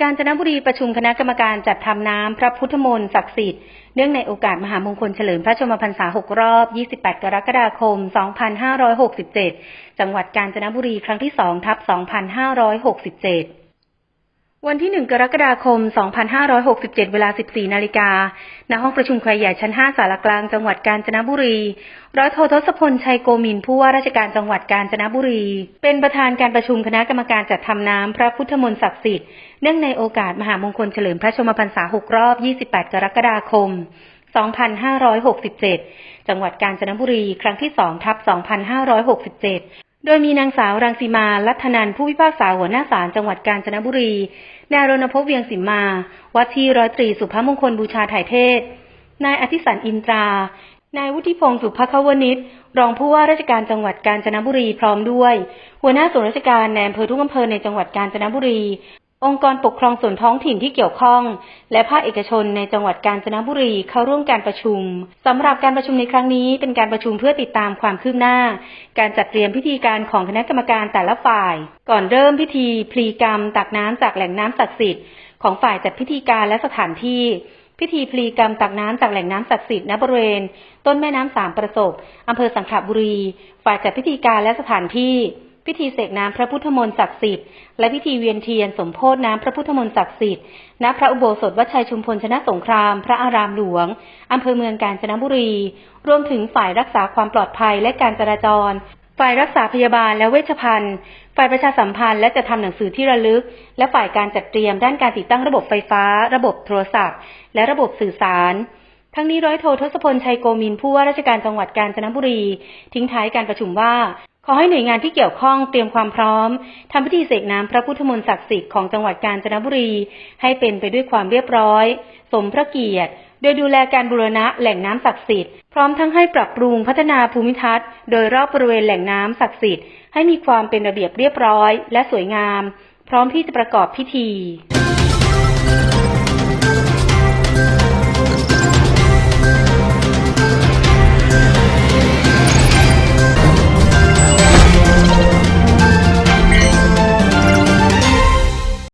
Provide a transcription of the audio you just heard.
กาญจนบุรีประชุมคณะกรรมการจัดทำน้ำพระพุทธมนต์ศักดิ์สิทธิ์เนื่องในโอกาสมหามงคลเฉลิมพระชนมพรรษา 6 รอบ 28 กรกฎาคม 2567 จังหวัดกาญจนบุรีครั้งที่ 2 ทับ 2567 วันที่ 1 กรกฎาคม 2567 เวลา 14 นาฬิกา ณ ห้องประชุมใหญ่ชั้น 5 สารกลาง จังหวัดกาญจนบุรี ร้อยโททศพล ชัยโกมิน ผู้ว่าราชการจังหวัดกาญจนบุรี เป็นประธานการประชุมคณะกรรมการจัดทำน้ำพระพุทธมนต์ศักดิ์สิทธิ์ เนื่องในโอกาสมหามงคลเฉลิมพระชมพรรษา 6 รอบ 28 กรกฎาคม 2567 จังหวัดกาญจนบุรี ครั้งที่ 2 ทับ 2567 โดยมีนางสาวรังสีมา ลัทนันผู้พิพากษาหัวหน้าศาลจังหวัดกาญจนบุรี นายรณพเวียงสิมมาวัดที่ร้อยตรีสุภมงคลบูชาถ่ายเทศ นายอธิสันอินตรา นายวุฒิพงศ์สุภควนิชรองผู้ว่าราชการจังหวัดกาญจนบุรีพร้อมด้วย หัวหน้าส่วนราชการแนมเภอทุกอำเภอในจังหวัดกาญจนบุรี องค์กรปกครองส่วนท้องถิ่นที่เกี่ยวข้อง และภาคเอกชนในจังหวัดกาญจนบุรีเข้าร่วมการประชุมสำหรับการประชุมในครั้งนี้เป็นการประชุมเพื่อติดตามความคืบหน้า การจัดเตรียมพิธีการของคณะกรรมการแต่ละฝ่าย ก่อนเริ่มพิธีพลีกรรม ตักน้ำจากแหล่งน้ำศักดิ์สิทธิ์ของฝ่ายจัดพิธีการและสถานที่พิธีพลีกรรมตักน้ำจากแหล่งน้ำศักดิ์สิทธิ์ณบริเวณ ต้นแม่น้ำสามประสบอำเภอสังขบุรี ฝ่ายจัดพิธีการและสถานที่ พิธีเสกน้ำพระพุทธมนต์ศักดิ์สิทธิ์และพิธีเวียนเทียนสมโพธน้ำพระพุทธมนต์ศักดิ์สิทธิ์ณพระอุโบสถวัดชัยชุมพลชนะสงคราม พระอารามหลวงอำเภอเมืองกาญจนบุรี รวมถึงฝ่ายรักษาความปลอดภัยและการจราจร ฝ่ายรักษาพยาบาลและเวชภัณฑ์ ฝ่ายประชาสัมพันธ์และจะทำหนังสือที่ระลึก และฝ่ายการจัดเตรียมด้านการติดตั้งระบบไฟฟ้า ระบบโทรศัพท์ และระบบสื่อสารทั้งนี้ร้อยโททศพลชัยโกมินผู้ว่าราชการจังหวัดกาญจนบุรี ทิ้งท้ายการประชุมว่า ขอให้หน่วยงานที่เกี่ยวข้องเตรียมความพร้อมทำพิธีเสกน้ำพระพุทธมนต์ศักดิ์สิทธิ์ของจังหวัดกาญจนบุรี ให้เป็นไปด้วยความเรียบร้อย สมพระเกียรติ โดยดูแลการบูรณะแหล่งน้ำศักดิ์สิทธิ์พร้อมทั้งให้ปรับปรุงพัฒนาภูมิทัศน์ โดยรอบบริเวณแหล่งน้ำศักดิ์สิทธิ์ให้มีความเป็นระเบียบเรียบร้อย และสวยงาม พร้อมที่จะประกอบพิธี